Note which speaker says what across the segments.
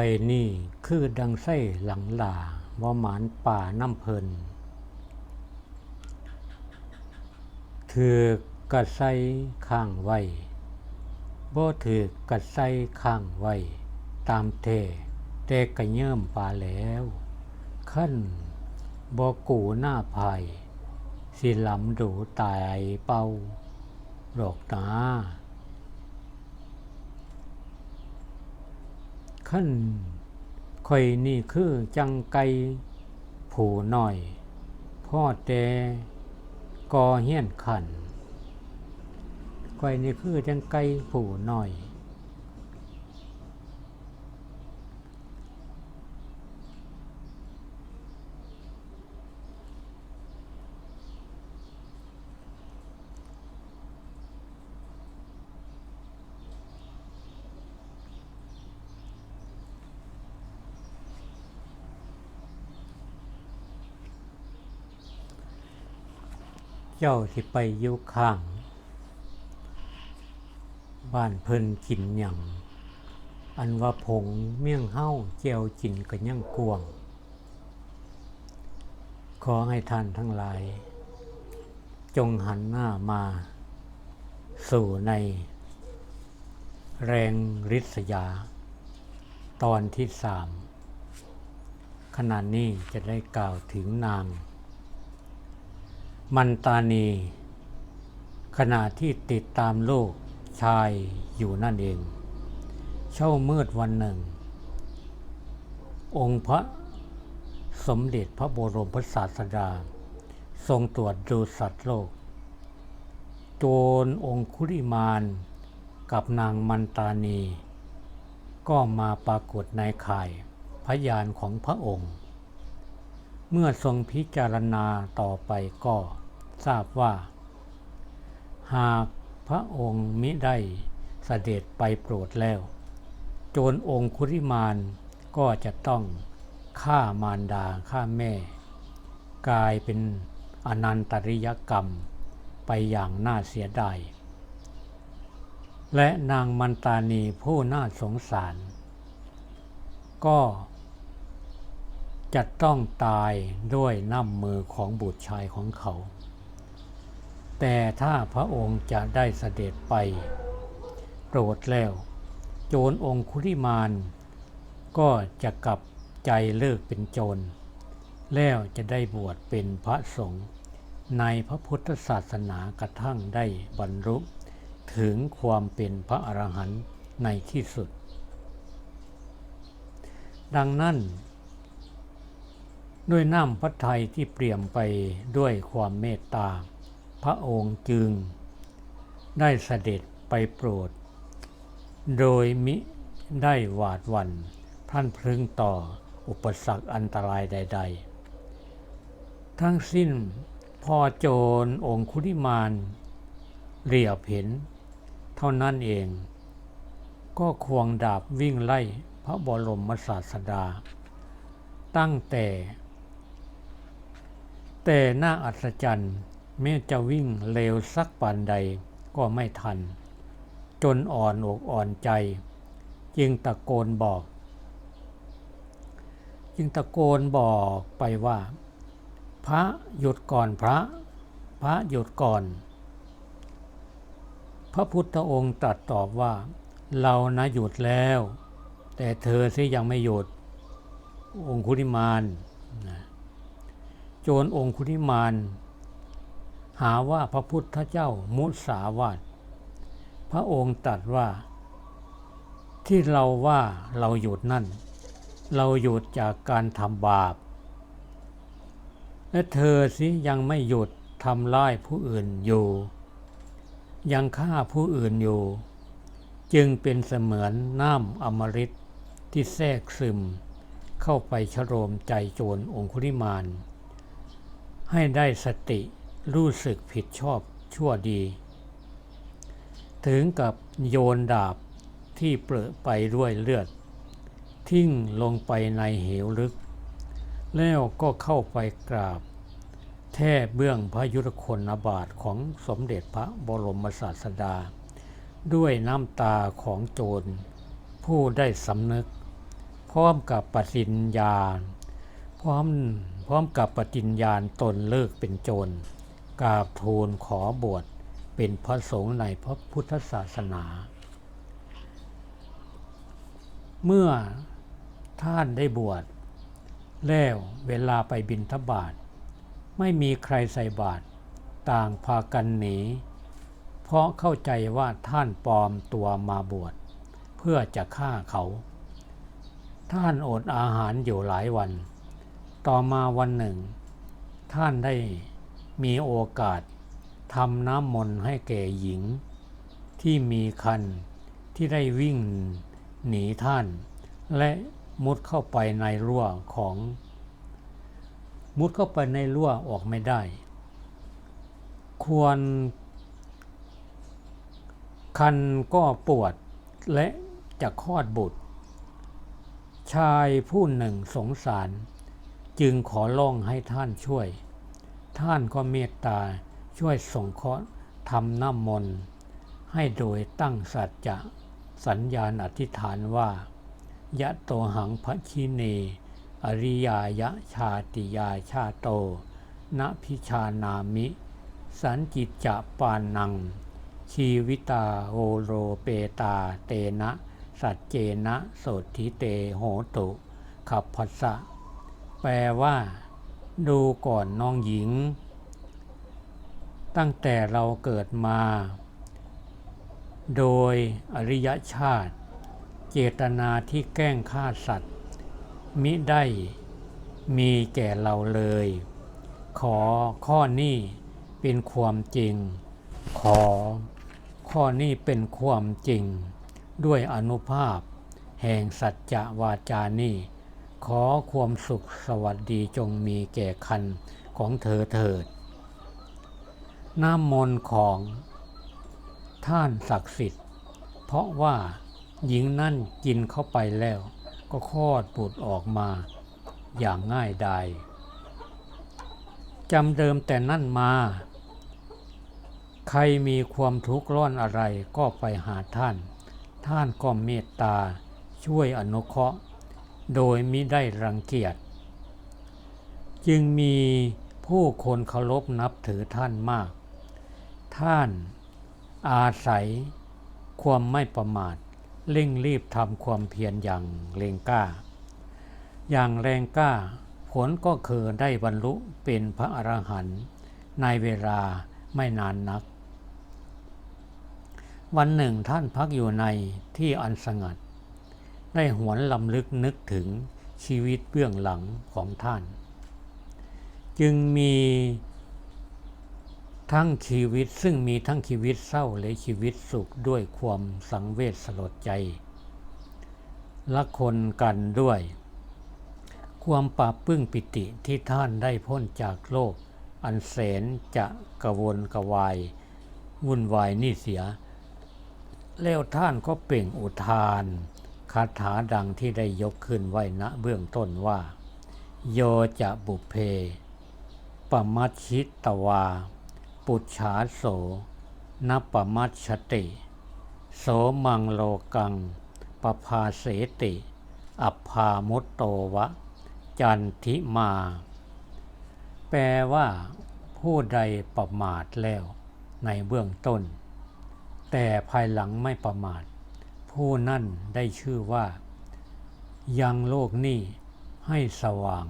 Speaker 1: อยนี่คือดังไส้หลังหลาว่าหมานป่าน้ำเพลินถือกระไซข้างไว้บ่ถือกระไซข้างไว้ ตามเทแต่กระเยิ่มป่าแล้วขั้นบ่กูหน้าภายสิลำดูตายเป้าดอกตา ขั้นข่อยนี่คือจังไกผูหน่อย พ่อแต่กอเฮียนขันข่อยนี่คือจังไกผูหน่อย เจ้าสิไปอยู่ข้าง บ้านเพิ่นกินหยังอันว่าผงเมี่ยงเฮ้าเจียวกินก็ยังกวง ขอให้ท่านทั้งหลาย จงหันหน้ามา สู่ใน แรงริษยา ตอนที่สามขณะนี้จะได้กล่าวถึงนาง มันตานี ขณะที่ติดตามโลกชายอยู่นั่นเอง เช่ามืดวันหนึ่ง องค์พระสมเด็จพระบรมพระศาสดา ทรงตรวจดูสัตว์โลก โจรองคุริมานกับนางมันตานี ก็มาปรากฏในข่ายพยานของพระองค์ เมื่อทรงพิจารณาต่อไปก็ ทราบว่า หากพระองค์มิได้เสด็จไปโปรดแล้ว โจรองคุริมานก็จะต้องฆ่ามารดาฆ่าแม่ กลายเป็นอนันตริยกรรมไปอย่างน่าเสียดาย และนางมันตานีผู้น่าสงสาร ก็จะต้องตายด้วยน้ำมือของบุตรชายของเขา แต่ถ้าพระองค์จะได้เสด็จไป โปรดแล้ว โจรองคุริมานก็จะกลับใจเลิกเป็นโจร แล้วจะได้บวชเป็นพระสงฆ์ในพระพุทธศาสนากระทั่งได้บรรลุถึงความเป็นพระอรหันต์ในที่สุด ดังนั้น ด้วยน้ำพระทัยที่เปลี่ยมไปด้วยความเมตตา พระองค์จึงได้เสด็จไปโปรด โดยมิได้หวาดหวั่นพรั่นพรึงต่ออุปสรรคอันตรายใด ๆ ทั้งสิ้นพอโจรองคุริมานเรียบเห็น เท่านั้นเอง ก็ควงดาบวิ่งไล่พระบรมศาสดา ตั้งแต่ แต่หน้าอัศจรรย์ แม้จะวิ่งเร็วสักปานใดก็ไม่ทัน จนอ่อนอกอ่อนใจ จึงตะโกนบอก จึงตะโกนบอกไปว่า พระหยุดก่อนพระ พระหยุดก่อน พระพุทธองค์ตรัสตอบว่า เรานะหยุดแล้ว แต่เธอสิยังไม่หยุด องคุริมานโจรองคุริมาน หาว่าพระพุทธเจ้ามุสาวาทพระองค์ตรัสว่า ที่เราว่าเราหยุดนั่น เราหยุดจากการทำบาป และเธอสิยังไม่หยุดทำร้ายผู้อื่นอยู่ ยังฆ่าผู้อื่นอยู่ จึงเป็นเสมือนน้ำอมฤตที่แทรกซึม เข้าไปชโรมใจโจรองคุริมานให้ได้สติ รู้สึกผิดชอบชั่วดี ถึงกับโยนดาบที่เปรอะไปด้วยเลือด ทิ้งลงไปในเหวลึก แล้วก็เข้าไปกราบ แท่เบื้องพระยุทธคนบาทของสมเด็จพระบรมศาสดา ด้วยน้ำตาของโจร ผู้ได้สำนึกผร้อมกับปฏิญญาณพร้อมพร้อมกับปฏิญญาณตนเลิกเป็นโจร กราบทูลขอบวชเป็นพระสงฆ์ในพระพุทธศาสนา เมื่อท่านได้บวชแล้วเวลาไปบิณฑบาตไม่มีใครใส่บาตรต่างพากันหนี เพราะเข้าใจว่าท่านปลอมตัวมาบวชเพื่อจะฆ่าเขา ท่านอดอาหารอยู่หลายวัน ต่อมาวันหนึ่ง ท่านได้ มีโอกาสทำน้ำมนต์ให้แก่หญิง ที่มีคันที่ได้วิ่งหนีท่าน และมุดเข้าไปในรั่วของ มุดเข้าไปในรั่วออกไม่ได้ ควร คันก็ปวดและจะคลอดบุตร ชายผู้หนึ่งสงสาร จึงขอร้องให้ท่านช่วย ท่านก็เมตตาช่วยสงเคราะห์ทำน้ำมนต์ให้โดยตั้งสัจจะสัญญาณอธิษฐานว่ายะโตหังพระชิเน อริยายะชาติยาชาโต ณพิชานามิ สันจิตจะปานัง ชีวิตาโอโรเปตาเตนะ สัจเจนะโสธิเตโหตุ ขับพัสสะ แปลว่า ดูก่อนน้องหญิง ตั้งแต่เราเกิดมา โดยอริยชาติ เจตนาที่แกล้งฆ่าสัตว์ มิได้มีแก่เราเลย ขอข้อนี้เป็นความจริง ขอข้อนี้เป็นความจริง ด้วยอนุภาพ แห่งสัจจวาจานี้ ขอความสุขสวัสดีจงมีแก่คันของเธอเถิด น้ำมนต์ของท่านศักดิ์สิทธิ์ เพราะว่าหญิงนั่นกินเข้าไปแล้วก็คลอดบุตรออกมาอย่างง่ายดายจำเดิมแต่นั่นมา ใครมีความทุกข์ร้อนอะไรก็ไปหาท่าน ท่านก็เมตตาช่วยอนุเคราะห์ โดยมิได้รังเกียจ จึงมีผู้คนเคารพนับถือท่านมาก ท่านอาศัยความไม่ประมาทเร่งรีบทำความเพียรอย่างเร่งกล้า อย่างแรงกล้าผลก็คือได้บรรลุเป็นพระอรหันต์ในเวลาไม่นานนัก วันหนึ่งท่านพักอยู่ในที่อันสงัด ได้หวนลำลึกนึกถึงชีวิตเบื้องหลังของท่าน จึงมีทั้งชีวิตซึ่งมีทั้งชีวิตเศร้าและชีวิตสุขด้วยความสังเวชสลดใจ ละคนกันด้วย ความปราบปลื้มปิติที่ท่านได้พ้นจากโลก อันแสนจะกระวนกระวาย วุ่นวายนี่เสีย แล้วท่านก็เปล่งอุทาน คาถาดังที่ได้ยกขึ้นไว้ณเบื้องต้นว่า โยจะบุเพ ปมัชชิตวา ปุจฉาโสนปมัชชติ โสมังโลกัง ปภาเสติ อัพามุตโตวะ จันทิมา แปลว่าผู้ใดประมาทแล้วในเบื้องต้น แต่ภายหลังไม่ประมาท ผู้นั่นได้ชื่อว่า ยังโลกนี้ให้สว่าง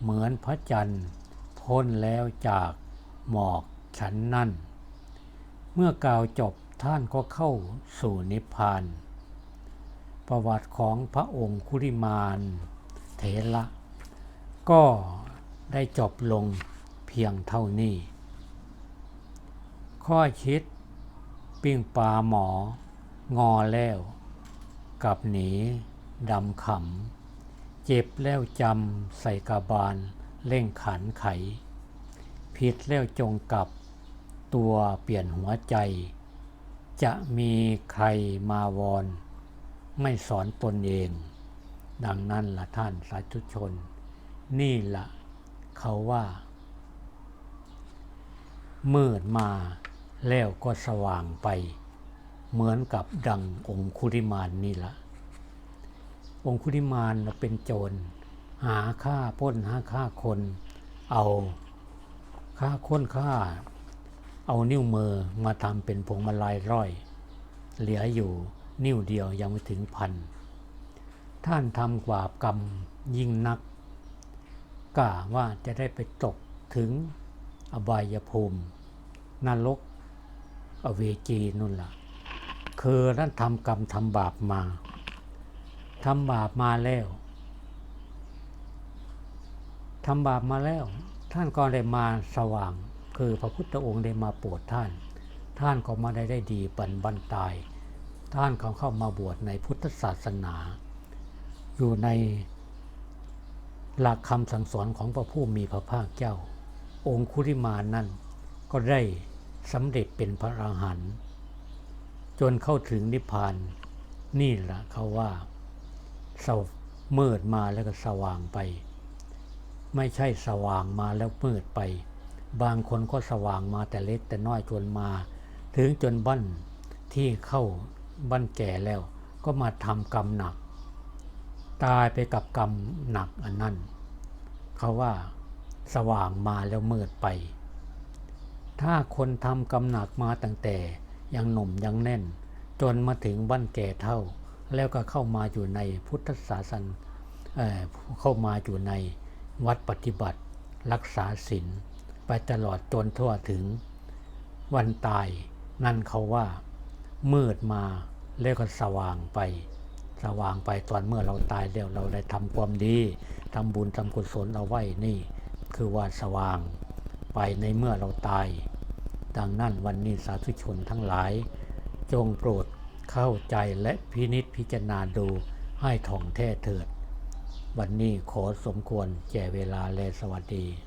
Speaker 1: เหมือนพระจันทร์ พ้นแล้วจากหมอกฉันนั่น เมื่อกล่าวจบท่านก็เข้าสู่นิพพาน ประวัติของพระองค์คุริมานเถระก็ได้จบลงเพียงเท่านี้ ข้อคิดปิ้งปลาหมองอแล้ว กับหนีดำขำ เจ็บแล้วจำใส่กระบาลเร่งขันไข ผิดแล้วจงกลับ ตัวเปลี่ยนหัวใจ จะมีใครมาวอน ไม่สอนตนเอง ดังนั้นละท่านสาธุชน นี่ละเขาว่า มืดมาแล้วก็สว่างไป เหมือนกับดังองคุริมานนี่ละองคุลิมานเป็นโจร หาฆ่าป้นหาฆ่าคน เอาฆ่าค้นฆ่า เอานิ้วมือมาทำเป็นพวงมาลัยร้อย เหลืออยู่นิ้วเดียวยังไม่ถึงพัน ท่านทำกว่าบกรรมยิ่งนักกล่าว่าจะได้ไปตกถึงอบายภูมิ นรก อเวจีนุ่นละ่ะ คือท่านทำกรรมทำบาปมาทำบาปมาแล้วทำบาปมาแล้ว ท่านก็ได้มาสว่าง คือพระพุทธองค์ได้มาโปรดท่าน ท่านก็มาได้ได้ดีปันบันตาย ท่านก็เข้ามาบวชในพุทธศาสนา อยู่ในหลักคำสั่งสอนของพระผู้มีพระภาคเจ้า องคุริมานั่นก็ได้สำเร็จเป็นพระอรหันต์ จนเข้าถึงนิพพาน นี่แหละเขาว่าเสามืดมาแล้วก็สว่างไป ไม่ใช่สว่างมาแล้วมืดไป บางคนก็สว่างมาแต่เล็กแต่น้อยจนมา ถึงจนบั้นที่เข้าบั้นแก่แล้ว ก็มาทำกรรมหนัก ตายไปกับกรรมหนักอันนั้น เขาว่าสว่างมาแล้วมืดไป ถ้าคนทำกรรมหนักมาตั้งแต่ ยังหนุ่มยังแน่น จนมาถึงบ้านแก่เท่า แล้วก็เข้ามาอยู่ในพุทธศาสนาเเข้ามาอยู่ในวัดปฏิบัติ รักษาศีลไปตลอดจนทั่วถึง วันตายนั่นเขาว่า มืดมาแล้วก็สว่างไป สว่างไปตอนเมื่อเราตายแล้วเราได้ทำความดีทำบุญทำกุศลเอาไว้นี่ คือว่าสว่างไปในเมื่อเราตาย ดังนั้นวันนี้สาธุชนทั้งหลาย จงโปรดเข้าใจและพินิษพิจารณาดูให้ท่องแท้เถิด วันนี้ขอสมควรแก่เวลาและสวัสดี